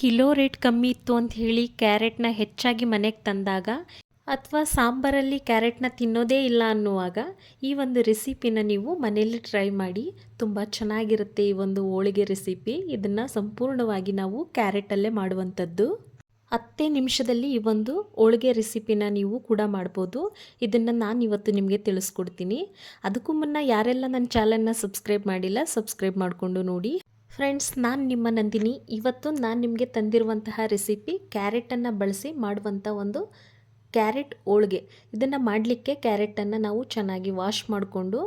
Kilo rate ಕಮ್ಮಿ ಇತ್ತು ಅಂತ ಹೇಳಿ ಕ್ಯಾರೆಟ್ನ ಹೆಚ್ಚಾಗಿ ಮನೆಗೆ ತಂದಾಗ ಅಥವಾ ಸಾಂಬಾರಲ್ಲಿ ಕ್ಯಾರೆಟ್ನ ತಿನ್ನೋದೇ ಇಲ್ಲ ಅನ್ನುವಾಗ ಈ ಒಂದು ರೆಸಿಪಿನ ನೀವು ಮನೆಯಲ್ಲಿ ಟ್ರೈ ಮಾಡಿ ತುಂಬ ಚೆನ್ನಾಗಿರುತ್ತೆ ಈ ಒಂದು ಹೋಳಿಗೆ ರೆಸಿಪಿ. ಇದನ್ನು ಸಂಪೂರ್ಣವಾಗಿ ನಾವು ಕ್ಯಾರೆಟಲ್ಲೇ ಮಾಡುವಂಥದ್ದು. ಹತ್ತೇ ನಿಮಿಷದಲ್ಲಿ ಈ ಒಂದು ಹೋಳಿಗೆ ರೆಸಿಪಿನ ನೀವು ಕೂಡ ಮಾಡ್ಬೋದು. ಇದನ್ನು ನಾನು ಇವತ್ತು ನಿಮಗೆ ತಿಳಿಸ್ಕೊಡ್ತೀನಿ. ಅದಕ್ಕೂ ಮುನ್ನ ಯಾರೆಲ್ಲ ನನ್ನ ಚಾನಲ್ನ ಸಬ್ಸ್ಕ್ರೈಬ್ ಮಾಡಿಲ್ಲ ಸಬ್ಸ್ಕ್ರೈಬ್ ಮಾಡಿಕೊಂಡು ನೋಡಿ. ಫ್ರೆಂಡ್ಸ್ ನಾನು ನಿಮ್ಮ ನಂದಿನಿ. ಇವತ್ತು ನಾನು ನಿಮಗೆ ತಂದಿರುವಂತಹ ರೆಸಿಪಿ ಕ್ಯಾರೆಟನ್ನು ಬಳಸಿ ಮಾಡುವಂಥ ಒಂದು ಕ್ಯಾರೆಟ್ ಹೋಳಿಗೆ. ಇದನ್ನು ಮಾಡಲಿಕ್ಕೆ ಕ್ಯಾರೆಟನ್ನು ನಾವು ಚೆನ್ನಾಗಿ ವಾಶ್ ಮಾಡಿಕೊಂಡು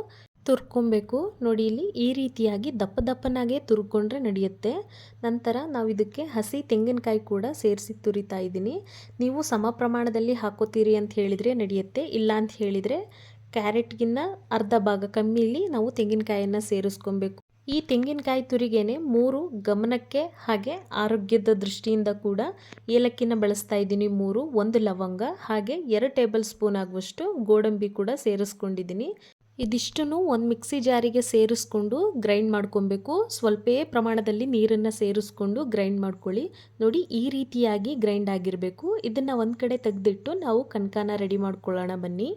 ತುರ್ಕೊಬೇಕು. ನೋಡಿ, ಇಲ್ಲಿ ಈ ರೀತಿಯಾಗಿ ದಪ್ಪ ದಪ್ಪನಾಗೆ ತುರ್ಕೊಂಡ್ರೆ ನಡೆಯುತ್ತೆ. ನಂತರ ನಾವು ಇದಕ್ಕೆ ಹಸಿ ತೆಂಗಿನಕಾಯಿ ಕೂಡ ಸೇರಿಸಿ ತುರಿತಾ ಇದ್ದೀನಿ. ನೀವು ಸಮ ಪ್ರಮಾಣದಲ್ಲಿ ಹಾಕೋತೀರಿ ಅಂತ ಹೇಳಿದರೆ ನಡೆಯುತ್ತೆ. ಇಲ್ಲ ಅಂತ ಹೇಳಿದರೆ ಕ್ಯಾರೆಟ್ಗಿನ್ನ ಅರ್ಧ ಭಾಗ ಕಮ್ಮಿಲಿ ನಾವು ತೆಂಗಿನಕಾಯನ್ನು ಸೇರಿಸ್ಕೊಬೇಕು. ಈ ತೆಂಗಿನಕಾಯಿ ತುರಿಗೆನೆ ಮೂರು ಗಮನಕ್ಕೆ ಹಾಗೆ ಆರೋಗ್ಯದ ದೃಷ್ಟಿಯಿಂದ ಕೂಡ ಏಲಕ್ಕಿನ ಬಳಸ್ತಾ ಇದ್ದೀನಿ ಮೂರು, ಒಂದು ಲವಂಗ, ಹಾಗೆ ಎರಡು ಟೇಬಲ್ ಸ್ಪೂನ್ ಆಗುವಷ್ಟು ಗೋಡಂಬಿ ಕೂಡ ಸೇರಿಸ್ಕೊಂಡಿದ್ದೀನಿ. ಇದಿಷ್ಟನ್ನು ಒಂದು ಮಿಕ್ಸಿ ಜಾರಿಗೆ ಸೇರಿಸ್ಕೊಂಡು ಗ್ರೈಂಡ್ ಮಾಡ್ಕೊಬೇಕು. ಸ್ವಲ್ಪೇ ಪ್ರಮಾಣದಲ್ಲಿ ನೀರನ್ನು ಸೇರಿಸ್ಕೊಂಡು ಗ್ರೈಂಡ್ ಮಾಡ್ಕೊಳ್ಳಿ. ನೋಡಿ, ಈ ರೀತಿಯಾಗಿ ಗ್ರೈಂಡ್ ಆಗಿರಬೇಕು. ಇದನ್ನು ಒಂದು ಕಡೆ ತೆಗೆದಿಟ್ಟು ನಾವು ಕನಕನ ರೆಡಿ ಮಾಡ್ಕೊಳ್ಳೋಣ ಬನ್ನಿ.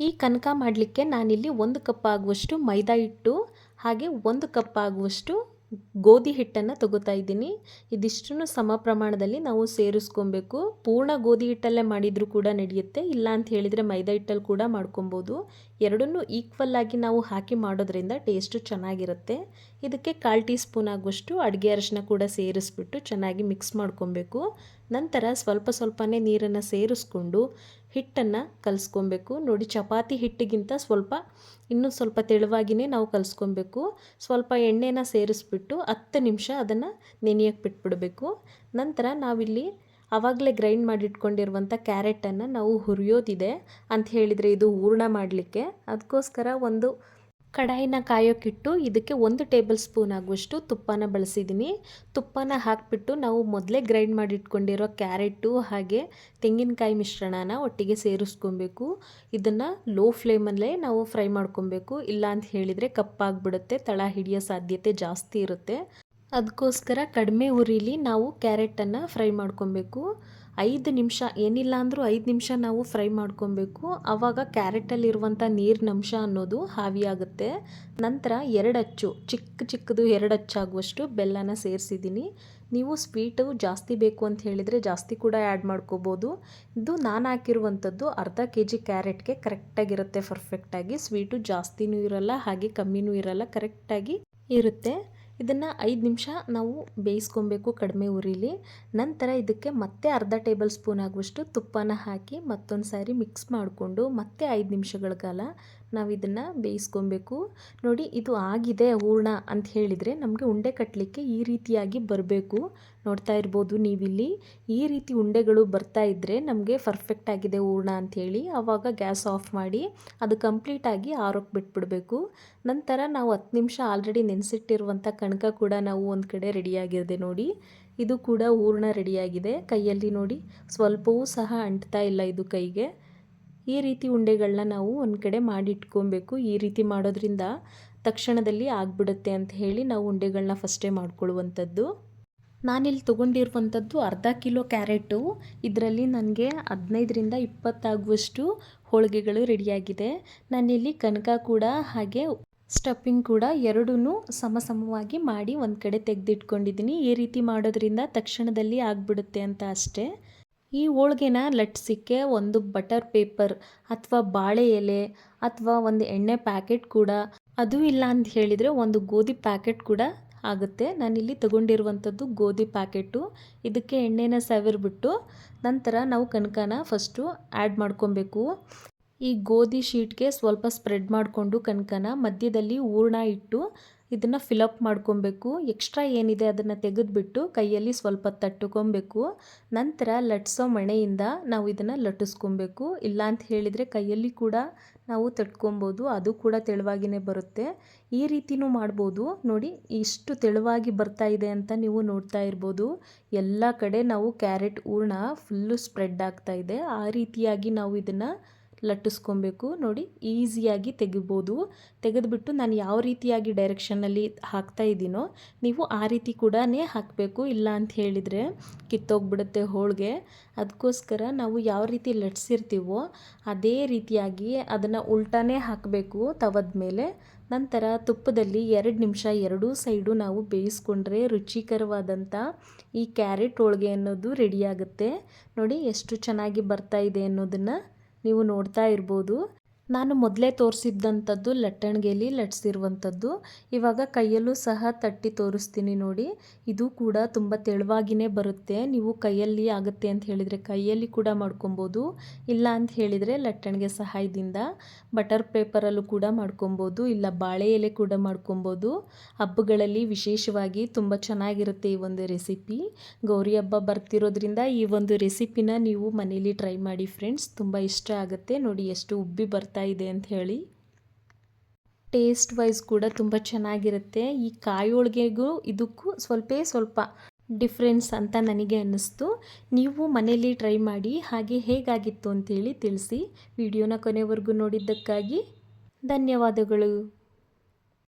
ಈ ಕನಕ ಮಾಡಲಿಕ್ಕೆ ನಾನಿಲ್ಲಿ ಒಂದು ಕಪ್ ಆಗುವಷ್ಟು ಮೈದಾ ಹಿಟ್ಟು ಹಾಗೆ ಒಂದು ಕಪ್ ಆಗುವಷ್ಟು ಗೋಧಿ ಹಿಟ್ಟನ್ನು ತಗೋತಾ ಇದ್ದೀನಿ. ಇದಿಷ್ಟು ಸಮ ಪ್ರಮಾಣದಲ್ಲಿ ನಾವು ಸೇರಿಸ್ಕೊಬೇಕು. ಪೂರ್ಣ ಗೋಧಿ ಹಿಟ್ಟಲ್ಲೇ ಮಾಡಿದರೂ ಕೂಡ ನಡೆಯುತ್ತೆ. ಇಲ್ಲ ಅಂತ ಹೇಳಿದರೆ ಮೈದಾ ಹಿಟ್ಟಲ್ಲಿ ಕೂಡ ಮಾಡ್ಕೊಬೋದು. ಎರಡನ್ನೂ ಈಕ್ವಲ್ ಆಗಿ ನಾವು ಹಾಕಿ ಮಾಡೋದ್ರಿಂದ ಟೇಸ್ಟು ಚೆನ್ನಾಗಿರುತ್ತೆ. ಇದಕ್ಕೆ ಕಾಲು ಟೀ ಸ್ಪೂನ್ ಆಗುವಷ್ಟು ಅಡುಗೆ ಅರಿಶಿನ ಕೂಡ ಸೇರಿಸ್ಬಿಟ್ಟು ಚೆನ್ನಾಗಿ ಮಿಕ್ಸ್ ಮಾಡ್ಕೊಬೇಕು. ನಂತರ ಸ್ವಲ್ಪ ಸ್ವಲ್ಪನೇ ನೀರನ್ನು ಸೇರಿಸ್ಕೊಂಡು ಹಿಟ್ಟನ್ನು ಕಲಿಸ್ಕೊಬೇಕು. ನೋಡಿ, ಚಪಾತಿ ಹಿಟ್ಟಿಗಿಂತ ಸ್ವಲ್ಪ, ಇನ್ನೂ ಸ್ವಲ್ಪ ತೆಳುವಾಗಿಯೇ ನಾವು ಕಲಿಸ್ಕೊಬೇಕು. ಸ್ವಲ್ಪ ಎಣ್ಣೆನ ಸೇರಿಸ್ಬಿಟ್ಟು ಹತ್ತು ನಿಮಿಷ ಅದನ್ನು ನೆನೆಯಕ್ಕೆ ಬಿಟ್ಬಿಡಬೇಕು. ನಂತರ ನಾವಿಲ್ಲಿ ಆವಾಗಲೇ ಗ್ರೈಂಡ್ ಮಾಡಿಟ್ಕೊಂಡಿರುವಂಥ ಕ್ಯಾರೆಟನ್ನು ನಾವು ಹುರಿಯೋದಿದೆ ಅಂತ ಹೇಳಿದರೆ ಇದು ಹೂರ್ಣ ಮಾಡಲಿಕ್ಕೆ. ಅದಕ್ಕೋಸ್ಕರ ಒಂದು ಕಡಾಯಿನ ಕಾಯೋಕ್ಕಿಟ್ಟು ಇದಕ್ಕೆ ಒಂದು ಟೇಬಲ್ ಸ್ಪೂನ್ ಆಗುವಷ್ಟು ತುಪ್ಪನ ಬಳಸಿದ್ದೀನಿ. ತುಪ್ಪನ ಹಾಕಿಬಿಟ್ಟು ನಾವು ಮೊದಲೇ ಗ್ರೈಂಡ್ ಮಾಡಿಟ್ಕೊಂಡಿರೋ ಕ್ಯಾರೆಟು ಹಾಗೆ ತೆಂಗಿನಕಾಯಿ ಮಿಶ್ರಣನ ಒಟ್ಟಿಗೆ ಸೇರಿಸ್ಕೊಬೇಕು. ಇದನ್ನು ಲೋ ಫ್ಲೇಮಲ್ಲೇ ನಾವು ಫ್ರೈ ಮಾಡ್ಕೊಬೇಕು. ಇಲ್ಲ ಅಂತ ಹೇಳಿದರೆ ಕಪ್ಪಾಗಿಬಿಡುತ್ತೆ, ತಳ ಹಿಡಿಯೋ ಸಾಧ್ಯತೆ ಜಾಸ್ತಿ ಇರುತ್ತೆ. ಅದಕ್ಕೋಸ್ಕರ ಕಡಿಮೆ ಉರಿಲಿ ನಾವು ಕ್ಯಾರೆಟನ್ನು ಫ್ರೈ ಮಾಡ್ಕೊಬೇಕು. ಐದು ನಿಮಿಷ, ಏನಿಲ್ಲ ಅಂದರೂ ಐದು ನಿಮಿಷ ನಾವು ಫ್ರೈ ಮಾಡ್ಕೊಬೇಕು. ಆವಾಗ ಕ್ಯಾರೆಟಲ್ಲಿರುವಂಥ ನೀರಿನಂಶ ಅನ್ನೋದು ಹಾವಿಯಾಗುತ್ತೆ ನಂತರ ಎರಡು ಅಚ್ಚು, ಚಿಕ್ಕ ಚಿಕ್ಕದು ಎರಡು ಅಚ್ಚಾಗುವಷ್ಟು ಬೆಲ್ಲನ ಸೇರಿಸಿದ್ದೀನಿ. ನೀವು ಸ್ವೀಟು ಜಾಸ್ತಿ ಬೇಕು ಅಂತ ಹೇಳಿದರೆ ಜಾಸ್ತಿ ಕೂಡ ಆ್ಯಡ್ ಮಾಡ್ಕೋಬೋದು. ಇದು ನಾನು ಹಾಕಿರುವಂಥದ್ದು ಅರ್ಧ ಕೆ ಜಿ ಕ್ಯಾರೆಟ್ಗೆ ಕರೆಕ್ಟಾಗಿರುತ್ತೆ, ಪರ್ಫೆಕ್ಟಾಗಿ. ಸ್ವೀಟು ಜಾಸ್ತಿನೂ ಇರಲ್ಲ, ಹಾಗೆ ಕಮ್ಮಿನೂ ಇರಲ್ಲ, ಕರೆಕ್ಟಾಗಿ ಇರುತ್ತೆ. ಇದನ್ನು ಐದು ನಿಮಿಷ ನಾವು ಬೇಯಿಸ್ಕೊಬೇಕು ಕಡಿಮೆ ಉರಿಲಿ. ನಂತರ ಇದಕ್ಕೆ ಮತ್ತೆ ಅರ್ಧ ಟೇಬಲ್ ಸ್ಪೂನ್ ಆಗುವಷ್ಟು ತುಪ್ಪನ ಹಾಕಿ ಮತ್ತೊಂದು ಸಾರಿ ಮಿಕ್ಸ್ ಮಾಡಿಕೊಂಡು ಮತ್ತೆ ಐದು ನಿಮಿಷಗಳ ಕಾಲ ನಾವು ಇದನ್ನು ಬೇಯಿಸ್ಕೊಬೇಕು. ನೋಡಿ, ಇದು ಆಗಿದೆ ಹೂರ್ಣ ಅಂತ ಹೇಳಿದರೆ ನಮಗೆ ಉಂಡೆ ಕಟ್ಟಲಿಕ್ಕೆ ಈ ರೀತಿಯಾಗಿ ಬರಬೇಕು. ನೋಡ್ತಾ ಇರ್ಬೋದು ನೀವಿಲ್ಲಿ. ಈ ರೀತಿ ಉಂಡೆಗಳು ಬರ್ತಾ ಇದ್ದರೆ ನಮಗೆ ಪರ್ಫೆಕ್ಟ್ ಆಗಿದೆ ಹೂರ್ಣ ಅಂಥೇಳಿ ಆವಾಗ ಗ್ಯಾಸ್ ಆಫ್ ಮಾಡಿ ಅದು ಕಂಪ್ಲೀಟಾಗಿ ಆರೋಕ್ಕೆ ಬಿಟ್ಬಿಡಬೇಕು. ನಂತರ ನಾವು ಹತ್ತು ನಿಮಿಷ ಆಲ್ರೆಡಿ ನೆನೆಸಿಟ್ಟಿರುವಂಥ ಕಣಕ ಕೂಡ ನಾವು ಒಂದು ಕಡೆ ರೆಡಿಯಾಗಿದೆ ನೋಡಿ. ಇದು ಕೂಡ ಹೂರ್ಣ ರೆಡಿಯಾಗಿದೆ ಕೈಯಲ್ಲಿ ನೋಡಿ, ಸ್ವಲ್ಪವೂ ಸಹ ಅಂಟ್ತಾ ಇಲ್ಲ ಇದು ಕೈಗೆ. ಈ ರೀತಿ ಉಂಡೆಗಳನ್ನ ನಾವು ಒಂದು ಕಡೆ ಮಾಡಿಟ್ಕೊಬೇಕು. ಈ ರೀತಿ ಮಾಡೋದ್ರಿಂದ ತಕ್ಷಣದಲ್ಲಿ ಆಗಿಬಿಡುತ್ತೆ ಅಂತ ಹೇಳಿ ನಾವು ಉಂಡೆಗಳನ್ನ ಫಸ್ಟೇ ಮಾಡ್ಕೊಳ್ಳುವಂಥದ್ದು. ನಾನಿಲ್ಲಿ ತೊಗೊಂಡಿರುವಂಥದ್ದು ಅರ್ಧ ಕಿಲೋ ಕ್ಯಾರೆಟು. ಇದರಲ್ಲಿ ನನಗೆ ಹದಿನೈದರಿಂದ ಇಪ್ಪತ್ತಾಗುವಷ್ಟು ಹೋಳಿಗೆಗಳು ರೆಡಿಯಾಗಿದೆ. ನಾನಿಲ್ಲಿ ಕನಕ ಕೂಡ ಹಾಗೆ ಸ್ಟಫಿಂಗ್ ಕೂಡ ಎರಡೂ ಸಮ ಸಮವಾಗಿ ಮಾಡಿ ಒಂದು ಕಡೆ ತೆಗೆದಿಟ್ಕೊಂಡಿದ್ದೀನಿ. ಈ ರೀತಿ ಮಾಡೋದ್ರಿಂದ ತಕ್ಷಣದಲ್ಲಿ ಆಗಿಬಿಡುತ್ತೆ ಅಂತ ಅಷ್ಟೇ. ಈ ಹೋಳ್ಗೆನ ಲಟ್ಸಿಕ್ಕೆ ಒಂದು ಬಟರ್ ಪೇಪರ್ ಅಥವಾ ಬಾಳೆ ಎಲೆ ಅಥವಾ ಒಂದು ಎಣ್ಣೆ ಪ್ಯಾಕೆಟ್ ಕೂಡ, ಅದು ಇಲ್ಲ ಅಂತ ಹೇಳಿದರೆ ಒಂದು ಗೋಧಿ ಪ್ಯಾಕೆಟ್ ಕೂಡ ಆಗುತ್ತೆ. ನಾನಿಲ್ಲಿ ತಗೊಂಡಿರುವಂಥದ್ದು ಗೋಧಿ ಪ್ಯಾಕೆಟು. ಇದಕ್ಕೆ ಎಣ್ಣೆನ ಸವಿರ್ಬಿಟ್ಟು ನಂತರ ನಾವು ಕನಕನ ಫಸ್ಟು ಆ್ಯಡ್ ಮಾಡ್ಕೊಬೇಕು. ಈ ಗೋಧಿ ಶೀಟ್ಗೆ ಸ್ವಲ್ಪ ಸ್ಪ್ರೆಡ್ ಮಾಡಿಕೊಂಡು ಕನಕನ ಮಧ್ಯದಲ್ಲಿ ಹೂರ್ಣ ಇಟ್ಟು ಇದನ್ನು ಫಿಲಪ್ ಮಾಡ್ಕೊಬೇಕು. ಎಕ್ಸ್ಟ್ರಾ ಏನಿದೆ ಅದನ್ನು ತೆಗೆದುಬಿಟ್ಟು ಕೈಯಲ್ಲಿ ಸ್ವಲ್ಪ ತಟ್ಟುಕೊಬೇಕು. ನಂತರ ಲಟ್ಸೋ ಮಣೆಯಿಂದ ನಾವು ಇದನ್ನು ಲಟ್ಟಿಸ್ಕೊಬೇಕು. ಇಲ್ಲ ಅಂತ ಹೇಳಿದರೆ ಕೈಯಲ್ಲಿ ಕೂಡ ನಾವು ತಟ್ಕೊಬೋದು. ಅದು ಕೂಡ ತೆಳುವಾಗಿಯೇ ಬರುತ್ತೆ. ಈ ರೀತಿನೂ ಮಾಡ್ಬೋದು. ನೋಡಿ, ಇಷ್ಟು ತೆಳುವಾಗಿ ಬರ್ತಾ ಇದೆ ಅಂತ ನೀವು ನೋಡ್ತಾ ಇರ್ಬೋದು. ಎಲ್ಲ ಕಡೆ ನಾವು ಕ್ಯಾರೆಟ್ ಹೂರ್ಣ ಫುಲ್ಲು ಸ್ಪ್ರೆಡ್ ಆಗ್ತಾ ಇದೆ. ಆ ರೀತಿಯಾಗಿ ನಾವು ಇದನ್ನು ಲಟ್ಟಿಸ್ಕೊಬೇಕು. ನೋಡಿ, ಈಸಿಯಾಗಿ ತೆಗಿಬೋದು. ತೆಗೆದುಬಿಟ್ಟು ನಾನು ಯಾವ ರೀತಿಯಾಗಿ ಡೈರೆಕ್ಷನಲ್ಲಿ ಹಾಕ್ತಾ ಇದ್ದೀನೋ ನೀವು ಆ ರೀತಿ ಕೂಡ ಹಾಕಬೇಕು. ಇಲ್ಲ ಅಂತ ಹೇಳಿದರೆ ಕಿತ್ತೋಗ್ಬಿಡುತ್ತೆ ಹೋಳಿಗೆ. ಅದಕ್ಕೋಸ್ಕರ ನಾವು ಯಾವ ರೀತಿ ಲಟ್ಸಿರ್ತೀವೋ ಅದೇ ರೀತಿಯಾಗಿ ಅದನ್ನು ಉಲ್ಟಾನೇ ಹಾಕಬೇಕು ತವದ ಮೇಲೆ. ನಂತರ ತುಪ್ಪದಲ್ಲಿ ಎರಡು ನಿಮಿಷ, ಎರಡೂ ಸೈಡು ನಾವು ಬೇಯಿಸ್ಕೊಂಡ್ರೆ ರುಚಿಕರವಾದಂಥ ಈ ಕ್ಯಾರೆಟ್ ಹೋಳಿಗೆ ಅನ್ನೋದು ರೆಡಿಯಾಗುತ್ತೆ ನೋಡಿ, ಎಷ್ಟು ಚೆನ್ನಾಗಿ ಬರ್ತಾ ಇದೆ ಅನ್ನೋದನ್ನು ನೀವು ನೋಡ್ತಾ ಇರ್ಬೋದು. ನಾನು ಮೊದಲೇ ತೋರಿಸಿದ್ದಂಥದ್ದು ಲಟ್ಟಣಿಗೆಯಲ್ಲಿ ಲಟ್ಸಿರುವಂಥದ್ದು. ಇವಾಗ ಕೈಯಲ್ಲೂ ಸಹ ತಟ್ಟಿ ತೋರಿಸ್ತೀನಿ ನೋಡಿ. ಇದು ಕೂಡ ತುಂಬ ತೆಳುವಾಗಿಯೇ ಬರುತ್ತೆ. ನೀವು ಕೈಯಲ್ಲಿ ಆಗುತ್ತೆ ಅಂತ ಹೇಳಿದರೆ ಕೈಯಲ್ಲಿ ಕೂಡ ಮಾಡ್ಕೊಬೋದು. ಇಲ್ಲ ಅಂತ ಹೇಳಿದರೆ ಲಟ್ಟಣಿಗೆ ಸಹಾಯದಿಂದ. ಬಟರ್ ಪೇಪರಲ್ಲೂ ಕೂಡ ಮಾಡ್ಕೊಬೋದು. ಇಲ್ಲ ಬಾಳೆ ಎಲೆ ಕೂಡ ಮಾಡ್ಕೊಬೋದು. ಹಬ್ಬಗಳಲ್ಲಿ ವಿಶೇಷವಾಗಿ ತುಂಬ ಚೆನ್ನಾಗಿರುತ್ತೆ ಈ ಒಂದು ರೆಸಿಪಿ. ಗೌರಿ ಹಬ್ಬ ಬರ್ತಿರೋದ್ರಿಂದ ಈ ಒಂದು ರೆಸಿಪಿನ ನೀವು ಮನೇಲಿ ಟ್ರೈ ಮಾಡಿ ಫ್ರೆಂಡ್ಸ್. ತುಂಬ ಇಷ್ಟ ಆಗುತ್ತೆ. ನೋಡಿ ಎಷ್ಟು ಉಬ್ಬಿ ಬರ್ತಾ ಇದೆ ಅಂತ ಹೇಳಿ. ಟೇಸ್ಟ್ ವೈಸ್ ಕೂಡ ತುಂಬ ಚೆನ್ನಾಗಿರುತ್ತೆ. ಈ ಕಾಯಿ ಹೋಳಿಗೆಗೂ ಇದಕ್ಕೂ ಸ್ವಲ್ಪ ಸ್ವಲ್ಪ ಡಿಫ್ರೆನ್ಸ್ ಅಂತ ನನಗೆ ಅನ್ನಿಸ್ತು. ನೀವು ಮನೇಲಿ ಟ್ರೈ ಮಾಡಿ, ಹಾಗೆ ಹೇಗಾಗಿತ್ತು ಅಂತೇಳಿ ತಿಳಿಸಿ. ವಿಡಿಯೋನ ಕೊನೆವರೆಗೂ ನೋಡಿದ್ದಕ್ಕಾಗಿ ಧನ್ಯವಾದಗಳು.